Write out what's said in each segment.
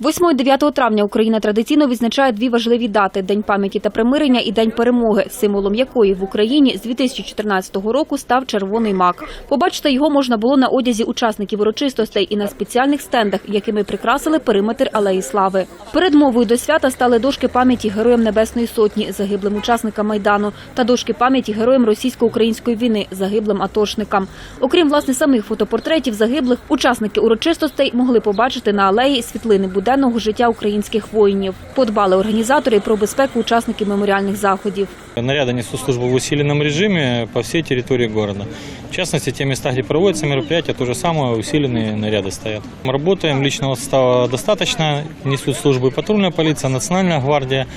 8-9 травня Україна традиційно відзначає дві важливі дати – День пам'яті та примирення і День перемоги, символом якої в Україні з 2014 року став червоний мак. Побачити його можна було на одязі учасників урочистостей і на спеціальних стендах, якими прикрасили периметр Алеї Слави. Передмовою до свята стали дошки пам'яті Героям Небесної Сотні, загиблим учасникам Майдану, та дошки пам'яті Героям Російсько-Української війни, загиблим атошникам. Окрім власне самих фотопортретів загиблих, учасники урочистостей могли побачити на алеї світлини буденного життя українських воїнів. Подбали організатори і про безпеку учасників меморіальних заходів. Наряды несут службу в усиленном режиме по всей территории города. В частности, те места, где проводятся мероприятия, то же самое, усиленные наряды стоят. Мы работаем, личного состава достаточно, несут службы патрульная полиция, национальная гвардия,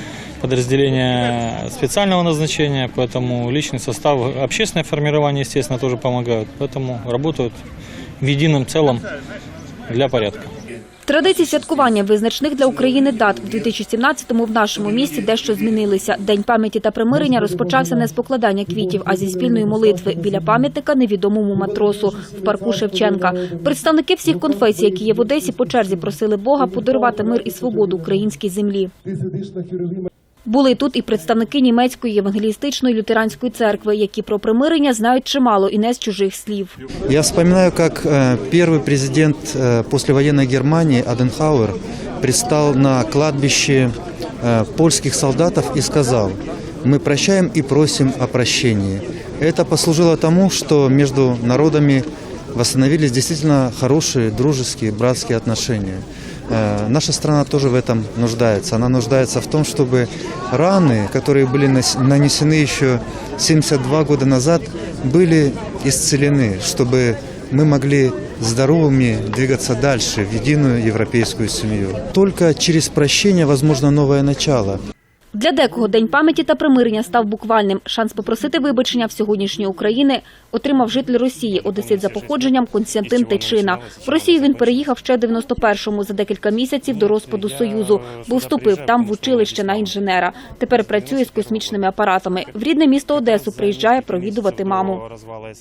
подразделения специального назначения, поэтому личный состав, общественное формирование, естественно, тоже помогают, поэтому работают в едином целом для порядка. Традиції святкування визначних для України дат в 2017-му в нашому місті дещо змінилися. День пам'яті та примирення розпочався не з покладання квітів, а зі спільної молитви біля пам'ятника невідомому матросу в парку Шевченка. Представники всіх конфесій, які є в Одесі, по черзі просили Бога подарувати мир і свободу українській землі. Були тут і представники німецької євангелістичної лютеранської церкви, які про примирення знають чимало і не з чужих слів. Я вспоминаю, как э, первый президент э, послевоенной Германии Аденхауэр предстал на кладбище э, польских солдатов и сказал, мы прощаем и просим о прощении. Это послужило тому, что между народами восстановились действительно хорошие, дружеские, братские отношения. Э, Наша страна тоже в этом нуждается. Она нуждается в том, чтобы раны, которые были нас- нанесены еще 72 года назад, были исцелены, чтобы мы могли здоровыми двигаться дальше в единую европейскую семью. Только через прощение возможно новое начало. Для декого День пам'яті та примирення став буквальним. Шанс попросити вибачення в сьогоднішньої України отримав житель Росії, одесит за походженням Константин Тичина. В Росію він переїхав ще в 91-му, за декілька місяців до розпаду Союзу, бо вступив там в училище на інженера. Тепер працює з космічними апаратами. В рідне місто Одесу приїжджає провідувати маму.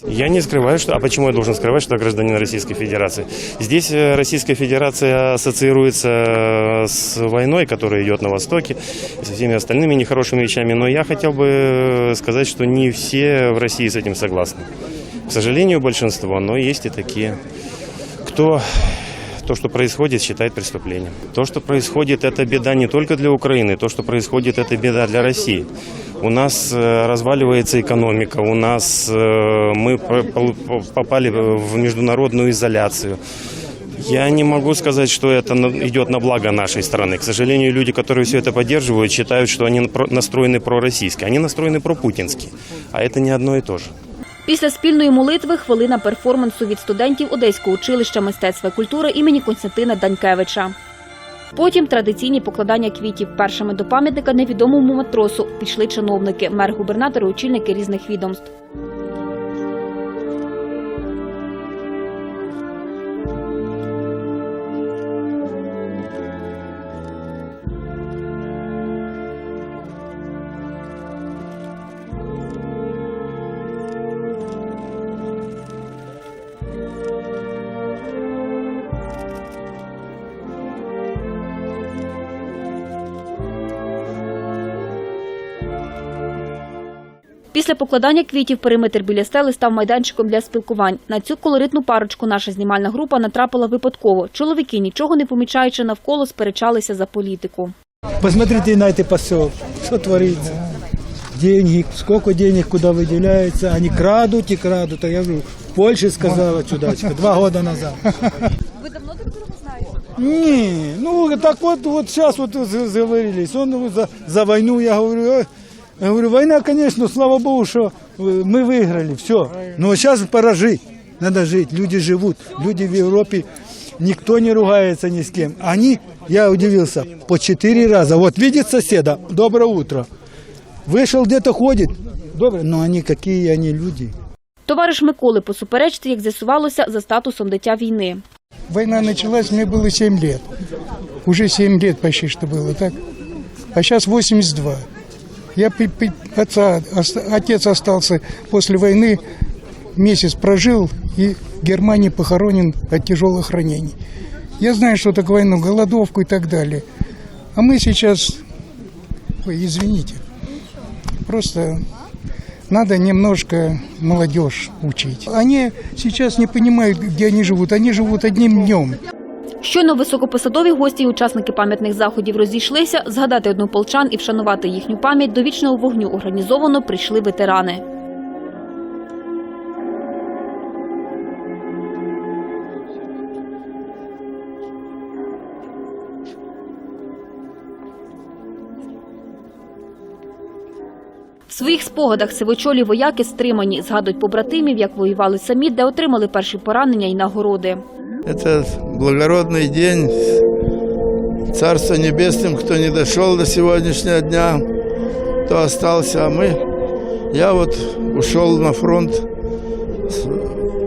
Я не скрываю, что... А почему я должен скрывать, что я гражданин Российской Федерации? Здесь э, Российская Федерация ассоциируется э, с войной, которая идет на Востоке, и со всеми остальными нехорошими вещами. Но я хотел бы э, сказать, что не все в России с этим согласны. К сожалению, большинство, но есть и такие, кто то, что происходит, считает преступлением. То, что происходит, это беда не только для Украины, то, что происходит, это беда для России. У нас э, разваливается экономика, у нас э, мы по- по- попали в международную изоляцию. Я не могу сказать, что это на- идет на благо нашей страны. К сожалению, люди, которые все это поддерживают, считают, что они про- настроены пророссийски. Они настроены пропутински. А это не одно и то же. Після спільної молитви хвилина перформансу від студентів Одеського училища мистецтва і культури імені Константина Данькевича. Потім традиційні покладання квітів. Першими до пам'ятника невідомому матросу пішли чиновники, мер, губернатори, очільники різних відомств. Після покладання квітів периметр біля стели став майданчиком для спілкувань. На цю колоритну парочку наша знімальна група натрапила випадково. Чоловіки, нічого не помічаючи навколо, сперечалися за політику. Посмотрите на этот поселок, что творится. Деньги, сколько денег куда выделяется. Они крадут и крадут. А я говорю, в Польше сказала чудачка, два года назад. Ви давно друг друга знаєте? Не, ну так вот, вот сейчас вот заговорились. Он за, за войну, я говорю, «Ой». я говорю, война, конечно, слава богу, что э, мы выиграли, все. Но сейчас пора жить, надо жить, люди живут, люди в Европе, никто не ругается ни с кем. Они, я удивился, по четыре раза, вот видит соседа, доброе утро, вышел где-то ходит, доброе, но они какие они люди. Товариш Миколи по суперечці, як з'ясувалося, за статусом дитя війни. Война началась, мне было 7 лет. Уже 7 лет почти что было, так? А сейчас 82. Я отца, отец остался после войны, месяц прожил и в Германии похоронен от тяжелых ранений. Я знаю, что такое войну, голодовку и так далее. А мы сейчас, ой, извините, просто надо немножко молодежь учить. Они сейчас не понимают, где они живут. Они живут одним днем. Щойно високопосадові гості і учасники пам'ятних заходів розійшлися, згадати однополчан і вшанувати їхню пам'ять до вічного вогню організовано прийшли ветерани. В своїх спогадах сивочолі вояки стримані, згадують побратимів, як воювали самі, де отримали перші поранення і нагороди. Это благородный день. Царство небесным, кто не дошел до сегодняшнего дня, то остался. А мы, я вот ушел на фронт,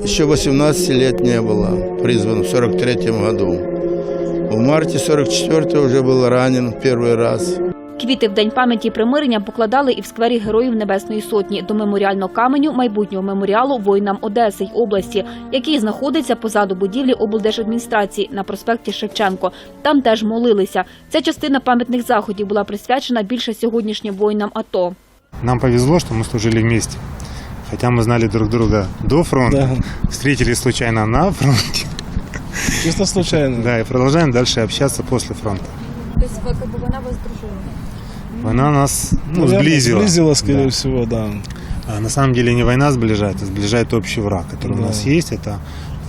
еще 18 лет не было, призван в 43 году. В марте 44 уже был ранен первый раз. Квіти в День пам'яті примирення покладали і в сквері Героїв Небесної Сотні до меморіального каменю майбутнього меморіалу воїнам Одеси й області, який знаходиться позаду будівлі облдержадміністрації на проспекті Шевченко. Там теж молилися. Ця частина пам'ятних заходів була присвячена більше сьогоднішнім воїнам АТО. Нам повезло, что мы служили вместе. Хотя мы знали друг друга до фронта, встретились случайно на фронте, Чисто случайно. да, и продолжаем дальше общаться после фронта. Война нас ну, Наверное, сблизила. Сблизила, скорее Да. всего, да. А на самом деле не война сближает, а сближает общий враг, который Да. у нас есть. Это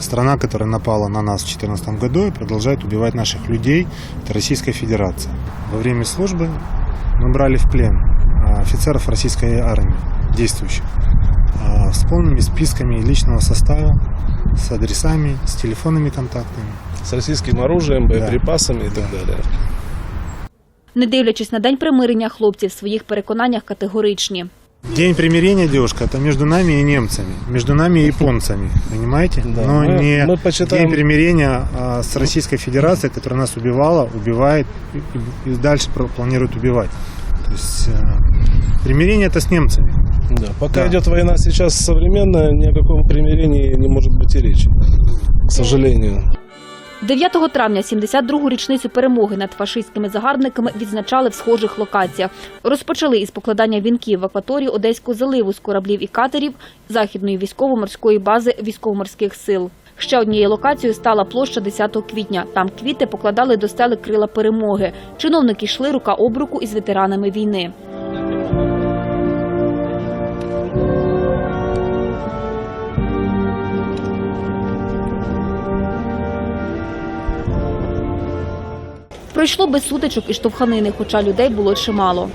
страна, которая напала на нас в 2014 году и продолжает убивать наших людей. Это Российская Федерация. Во время службы мы брали в плен а, офицеров российской армии, действующих, а, с полными списками личного состава, с адресами, с телефонными контактами. С российским оружием, боеприпасами и так далее. Не дивлячись на день примирення, хлопці в своїх переконаннях категоричні. День примирения, девушка, это между нами и немцами, между нами и японцами, понимаете? Да, Но мы- не мы почитаем- день примирения а, с Российской Федерацией, которая нас убивала, убивает и, и- и дальше про- планирует убивать. То есть э, примирение это с немцами. Да. Пока Да. идет война сейчас современная, ни о каком примирении не может быть и речи. К сожалению. 9 травня 72-гу річницю перемоги над фашистськими загарбниками відзначали в схожих локаціях. Розпочали із покладання вінків в акваторії Одеського заливу з кораблів і катерів західної військово-морської бази військово-морських сил. Ще однією локацією стала площа 10 квітня. Там квіти покладали до стели крила перемоги. Чиновники йшли рука об руку із ветеранами війни. Пройшло без сутичок і штовханини, хоча людей було чимало.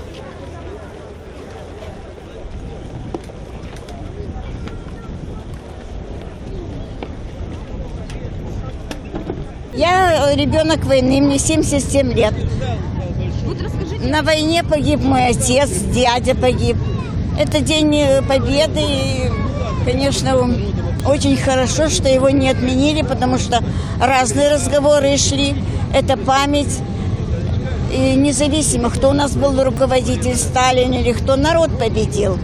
Я э, ребенок войны, мне 77 лет. На войне погиб мой отец, дядя погиб. Это день э, победы. И, конечно, очень хорошо, что его не отменили, потому что разные разговоры шли. Это память. И независимо, кто у нас был руководитель, Сталин или кто, народ победил.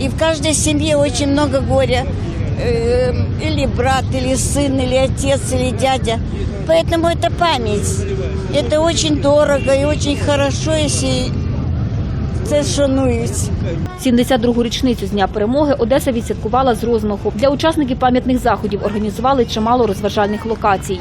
И в каждой семье очень много горя. Э, Или брат, или сын, или отец, или дядя. Поэтому это память. Это очень дорого и очень хорошо, если це шанують. 72-гу річницю з дня перемоги Одеса відсвяткувала з розмаху. Для учасників пам'ятних заходів організували чимало розважальних локацій.